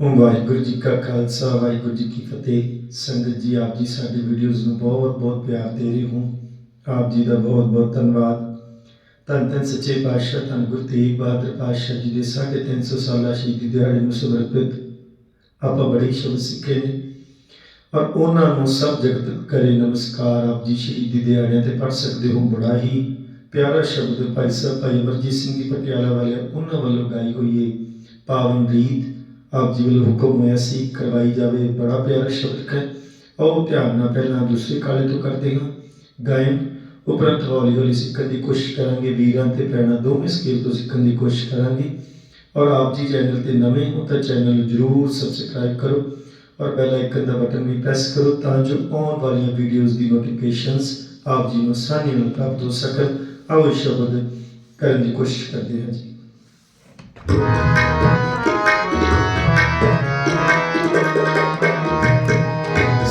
ਵਾਹਿਗੁਰੂ ਜੀ ਕਾ ਖਾਲਸਾ, ਵਾਹਿਗੁਰੂ ਜੀ ਕੀ ਫਤਿਹ। ਸੰਗਤ ਜੀ, ਆਪ ਜੀ ਸਾਡੇ ਵੀਡੀਓਜ਼ ਨੂੰ ਬਹੁਤ ਬਹੁਤ ਪਿਆਰ ਦੇ ਰਹੇ ਹੋ। ਆਪ ਜੀ ਦਾ ਬਹੁਤ ਬਹੁਤ ਧੰਨਵਾਦ। ਧੰਨ ਧੰਨ ਸੱਚੇ ਪਾਤਸ਼ਾਹ, ਧੰਨ ਗੁਰੂ ਤੇਗ ਬਹਾਦਰ ਪਾਤਸ਼ਾਹ ਜੀ ਦੇ 350 ਸਾਲਾ ਸ਼ਹੀਦੀ ਦਿਹਾੜੇ ਨੂੰ ਸਮਰਪਿਤ ਆਪਾਂ ਬੜੇ ਸ਼ਬਦ ਸਿੱਖੇ ਨੇ। ਔਰ ਉਹਨਾਂ ਨੂੰ ਸਭ ਜਗਤ ਕਰੇ ਨਮਸਕਾਰ। ਆਪ ਜੀ ਸ਼ਹੀਦੀ ਦਿਹਾੜਿਆਂ ਤੇ ਪੜ ਸਕਦੇ ਹੋ। ਬੜਾ ਹੀ ਪਿਆਰਾ ਸ਼ਬਦ ਭਾਈ ਸਾਹਿਬ, ਭਾਈ ਅਮਰਜੀਤ ਸਿੰਘ ਜੀ ਪਟਿਆਲਾ ਵਾਲੇ ਉਹਨਾਂ ਵੱਲੋਂ ਗਾਈ ਹੋਈ ਹੈ ਪਾਵਨ ਰੀਤ ਆਪ ਜੀ ਵੱਲੋਂ ਹੁਕਮ ਹੋਇਆ ਸੀ, ਕਰਵਾਈ ਜਾਵੇ, ਬੜਾ ਪਿਆਰਾ ਸ਼ਬਦ ਹੈ। ਉਹ ਧਿਆਨ ਨਾਲ ਪਹਿਲਾਂ ਦੂਸਰੇ ਕਾਲੇ ਤੋਂ ਕਰਦੇ ਹਾਂ। ਗਾਇਨ ਉਪਰੰਤ ਹੌਲੀ ਹੌਲੀ ਸਿੱਖਣ ਦੀ ਕੋਸ਼ਿਸ਼ ਕਰਾਂਗੇ। ਵੀਰਾਂ ਤੇ ਭੈਣਾਂ ਦੋਵੇਂ ਸਕੇਲ ਤੋਂ ਸਿੱਖਣ ਦੀ ਕੋਸ਼ਿਸ਼ ਕਰਾਂਗੇ। ਔਰ ਆਪ ਜੀ ਚੈਨਲ ਤੇ ਨਵੇਂ ਹੋ ਤਾਂ ਚੈਨਲ ਜਰੂਰ ਸਬਸਕ੍ਰਾਈਬ ਕਰੋ ਔਰ ਬੈਲ ਆਈਕਨ ਦਾ ਬਟਨ ਵੀ ਪ੍ਰੈਸ ਕਰੋ ਤਾਂ ਜੋ ਆਉਣ ਵਾਲੀਆਂ ਵੀਡੀਓਜ਼ ਦੀ ਨੋਟੀਫਿਕੇਸ਼ਨਸ ਆਪ ਜੀ ਨੂੰ ਆਸਾਨੀ ਨਾਲ ਪ੍ਰਾਪਤ ਹੋ ਸਕਣ। ਆਓ ਸ਼ਬਦ ਕਰਨ ਦੀ ਕੋਸ਼ਿਸ਼ ਕਰਦੇ ਹਾਂ ਜੀ।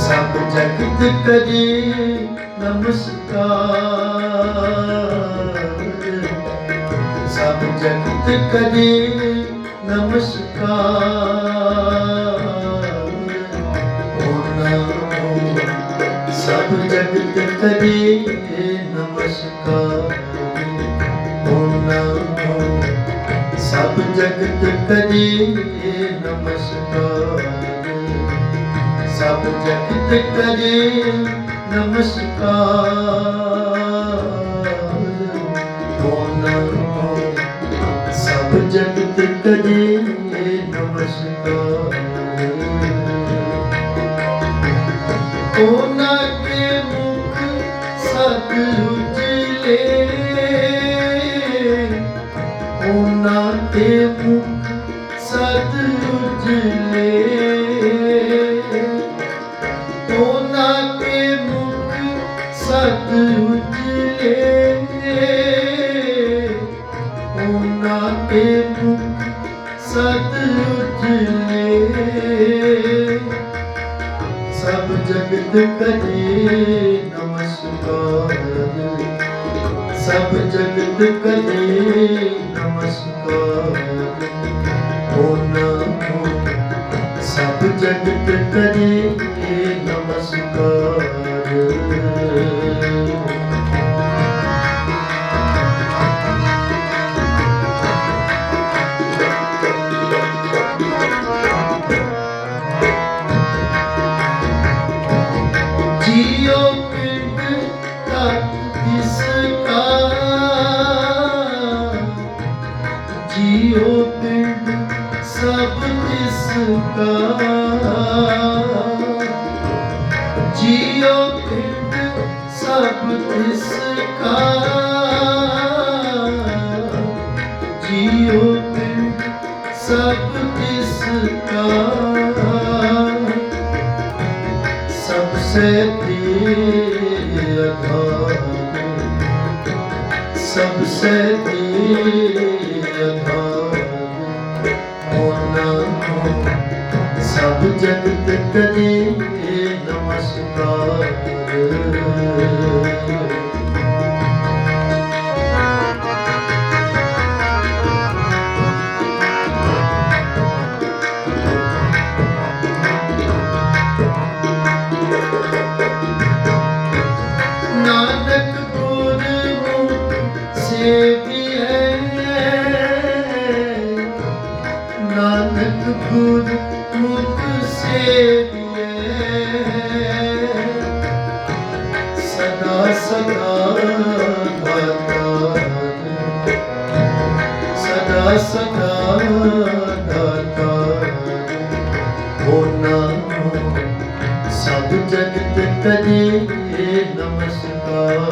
ਸਭ ਜਗਤ ਕਰੇ ਨਮਸਕਾਰ। ਸਭ ਜਗਤ ਕਰੇ ਨਮਸਕਾਰ। ਓਨਾ ਸਭ ਜਗਤ ਕਰੇ ਨਮਸਕਾਰ। ਸਭ ਜਗਤ ਕਰੇ ਨਮਸਕਾਰ। ਸਭ ਜਗਤ ਕਰੇ ਨਮਸਕਾਰ। ਓਨਾ ਸਭ ਜਗਤ ਕਰੇ ਨਮਸਕਾਰ। ਉਹਨਾਂ ਕੇ ਮੁਖ ਸਤ ਉਹਨਾਂ ਕੇ ਮੁਖ ਸਤ ਉਜਲੇ ਉਹਨਾਂ ਕੇ ਮੁਖ ਸਤ ਉਜਲੇ ਉਹਨਾਂ ਕੇ ਮੁਖ ਸਤ ਉਜਲੇ ਸਭ ਜਗਤ ਕਰੇ ਨਮਸਕਾਰ। ਸਭ ਜਗਤ ਕਰੇ ਨਮਸਕਾਰ। ਓਨਾ ਸਭ ਜਗਤ ਕਰੇ ਨਮਸਕਾਰ। ਜਿਉ ਤੇ ਸਭ ਕਿਸ ਕਾ। ਜਿਉ ਤੇ ਸਭ ਕਿਸ ਕਾ। ਜਿਉ ਤੇ ਸਭ ਕਿਸ ਕਾ। ਸਭ ਸੇ ਤੇਰਾ ਸਭ ਸੇ ਤੇਰਾ ਸਭ ਜਗਤ ਕਦੇ ਨਮਸਕਾਰ। ਸਦਾ ਸਦਾ ਦਾਤਾ ਸਦਾ ਸਦਾ ਦਾਤਾ ਹੋਣਾ ਸਭ ਜਗਤ ਕਰੇ ਨਮਸਕਾਰ।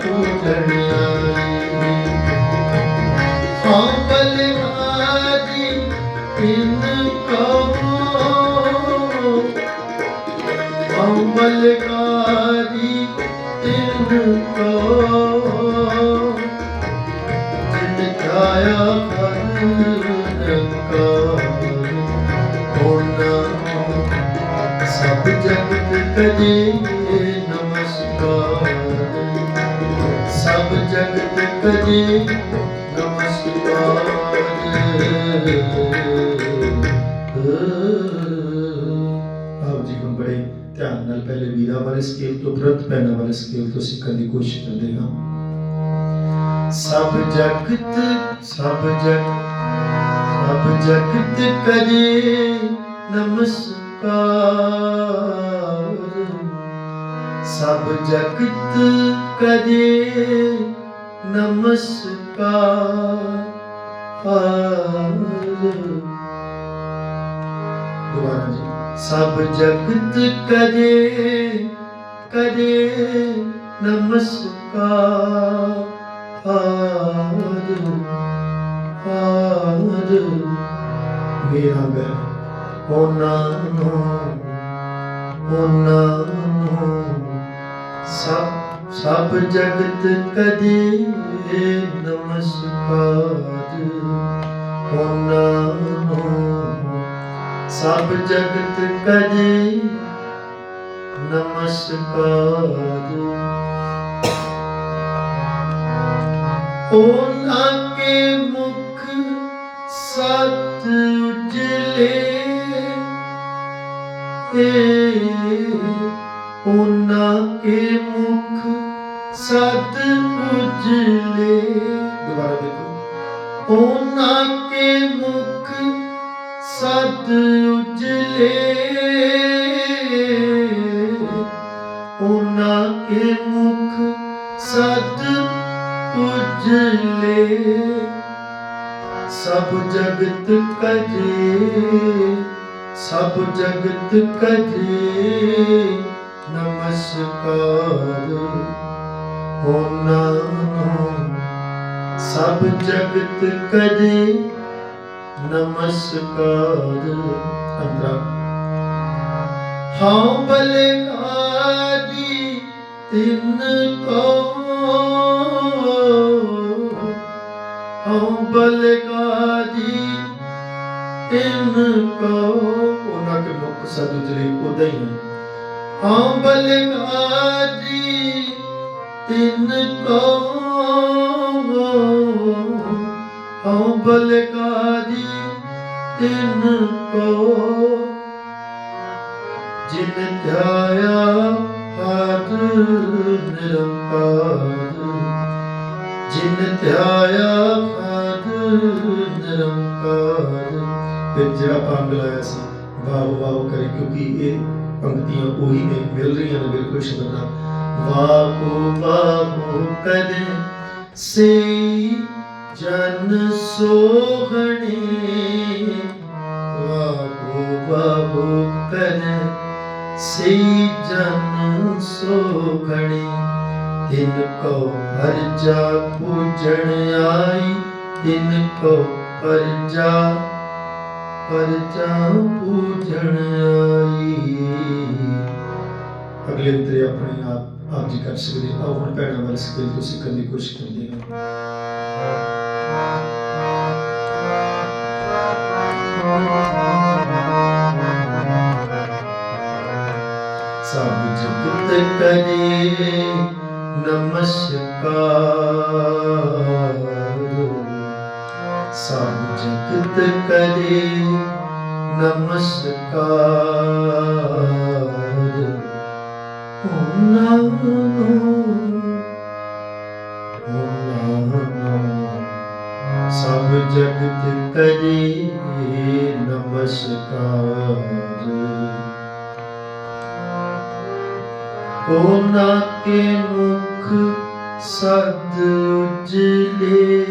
ਜਾ ਪੂਜਣ ਆਈ ਹਾਂ ਬਲਵਾਦੀ ਤਿਨ ਕੋ ਅਮਲਕਾਰੀ ਤਿਨ ਕੋ ਤਿਨ ਛਾਇਆ ਕਰ ਹੋਣਾ ਸਭ ਜਗਤ ਕਰੇ ਜਗਤ ਕਰੇ ਨਮਸਕਾਰ ਆਪ ਜੀ ਹੁਣ ਬੜੇ ਧਿਆਨ ਨਾਲ ਪਹਿਲੇ ਵੀਰਾ ਵਾਲੇ ਸਕੇਲ ਤੋਂ ਤੁਰੰਤ ਪੈਣਾ ਵਾਲੇ ਸਕੇਲ ਤੋਂ ਸਿੱਖਣ ਦੀ ਕੋਸ਼ਿਸ਼ ਕਰਦੇ ਹਾਂ। ਸਭ ਜਗਤ, ਸਭ ਜਗ, ਸਭ ਜਗਤ ਕਰੇ ਨਮਸਕਾਰ। ਸਭ ਜਗਤ ਕਰੇ ਨਮਸਕਾਰ ਦੁਬਾਰਾ ਜੀ ਸਭ ਜਗਤ ਕਰੇ ਕਰੇ ਨਮਸਕਾਰ ਆਦ ਆਦ ਮੇਰਾ ਗਾ ਹੋਣਾ ਨੂੰ ਹੋਣਾ ਨੂੰ ਸਭ ਸਭ ਜਗਤ ਕਦੇ ਨਮਸਕਾਰ। ਹੋਣਾ ਸਭ ਜਗਤ ਕਰੇ ਨਮਸਕਾਰ। ਉਹਨਾਂ ਕੇ ਮੁਖ ਸਤ ਉਜਲੇ ਉਹਨਾਂ ਕੇ ਉਹਨਾਂ ਕੇ ਮੁਖ ਸਤ ਉਜਲੇ। ਉਹਨਾਂ ਕੇ ਮੁਖ ਸਤ ਉਜਲੇ। ਸਭ ਜਗਤ ਕਰੇ ਸਭ ਜਗਤ ਕਰੇ ਨਮਸਕਾਰ। ਉਹਨਾਂ ਨੂੰ ਸਭ ਜਗਤ ਕਰੇ ਨਮਸਕਾਰ। ਅੰਤਰਾ ਹਾਂ ਬਲਕਾਰੀ ਤਿੰਨ ਕੋ ਹਾਂ ਬਲਕਾਰੀ ਤਿੰਨ ਕੋ ਉਹਨਾਂ ਕੇ ਮੁਖ ਸਦੁਜਲੇ ਉਦਾਂ ਹੀ ਹੈ ਹਾਂ ਬਲਕਾਰੀ ਤਿੰਨ ਕੋ ਹਾਂ ਬਲਕਾਰੀ ਤਿੰਨ ਕੋ ਜਿਨ ਧਿਆਇਆ ਹਰ ਨਿਰੰਕਾਰ। ਜਿਨ ਧਿਆਇਆ ਹਰ ਨਿਰੰਕਾਰ। ਤੇ ਜਿਹੜਾ ਪੰਗ ਲਾਇਆ ਸੀ, ਵਾਹ ਵਾਹ ਕਰੇ, ਕਿਉਂਕਿ ਇਹ ਪੰਕਤੀਆਂ ਉਹੀ ਨੇ, ਮਿਲ ਰਹੀਆਂ ਨੇ, ਬਿਲਕੁਲ ਸ਼ਬਦ। ਨਾਲ ਵਾਹੂ ਵਾਹੂ ਕਰੇ ਸੇ ਜਨ ਸੋਹਣੇ ਵਾਹੂ ਵਾਹੂ ਕਰੇ ਸੇ ਜਨ ਸੋਹਣੇ ਤਿਨ ਕੋ ਪਰਜਾ ਪੂਜਣ ਆਈ, ਤਿਨ ਕੋ ਪਰਜਾ ਪਰਜਾ ਪੂਜਣ ਆਪ ਕਰ ਸਕਦੇ ਆਓ ਹੁਣ ਭੈਣਾਂ ਵਾਲੇ ਸਕੇਲ ਤੋਂ ਸਿੱਖਣ ਦੀ ਕੋਸ਼ਿਸ਼ ਕਰਦੇ ਹਾਂ। ਸਭ ਜਗਤ ਕਰੇ ਨਮਸਕਾਰ। ਸਭ ਜਗਤ ਕਰੇ ਨਮਸਕਾਰ। ਸਭ ਜਗਤ ਕਰੇ ਨਮਸਕਾਰ ਉਹਨਾਂ ਕੇ ਮੁਖ ਮੁਖ ਸਦ ਉਜਲੇ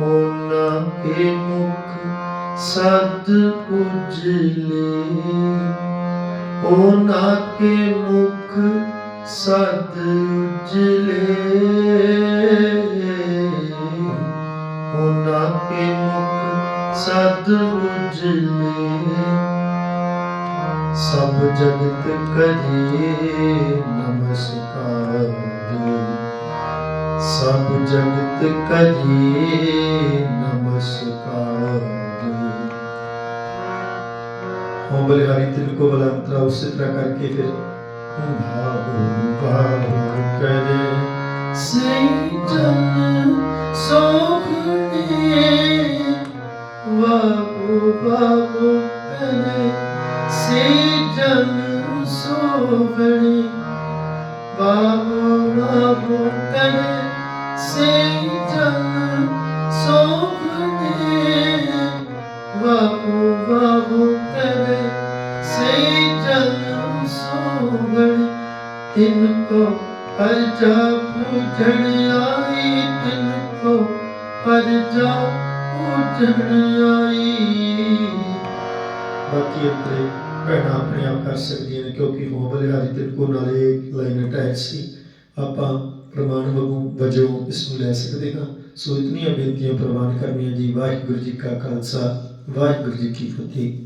ਉਹਨਾਂ ਕੇ ਮੁਖ ਸਦ ਉਜਲੇ ਉਹਨਾਂ ਕੇ ਮੁਖ ਸਦ ਉਜਲੇ। ਉਹਨਾਂ ਕੇ ਮੁਖ ਸਦ ਉਜਲੇ। ਸਭ ਜਗਤ ਕਰੀ ਹੋ ਬਲਿਹਾਰੀ ਤਿਲ ਕੋ ਬਲੰਤਰਾ ਉਸੇ ਤਰ੍ਹਾਂ ਕਰਕੇ ਫਿਰ ਭਾਵ ਭਾਵ ਕਰੇ। ਸੇ ਜਨ ਸੋਖਣੇ ਬਾਬੂ ਬਾਬੂ ਕਰੇ। ਸੇ ਪਰਜਾ ਪੂਜਣ ਆਈ। ਬਾਕੀ ਅੰਤਰੇ ਭੈਣਾਂ ਆਪਣੇ ਆਪ ਕਰ ਸਕਦੀਆਂ ਨੇ, ਕਿਉਂਕਿ ਹੋ ਬਲਿਹਾਰੀ ਤੇ ਕੋ ਨਾਲੇ ਲਾਈਨ ਅਟੈਚ ਸੀ। ਆਪਾਂ ਪ੍ਰਮਾਣ ਵਜੋਂ ਵਜੋਂ ਇਸ ਨੂੰ ਲੈ ਸਕਦੇ ਹਾਂ। ਸੋ ਇਤਨੀਆਂ ਬੇਨਤੀਆਂ ਪ੍ਰਵਾਨ ਕਰਨੀਆਂ ਜੀ। ਵਾਹਿਗੁਰੂ ਜੀ ਕਾ ਖਾਲਸਾ, ਵਾਹਿਗੁਰੂ ਜੀ ਕੀ ਫਤਿਹ।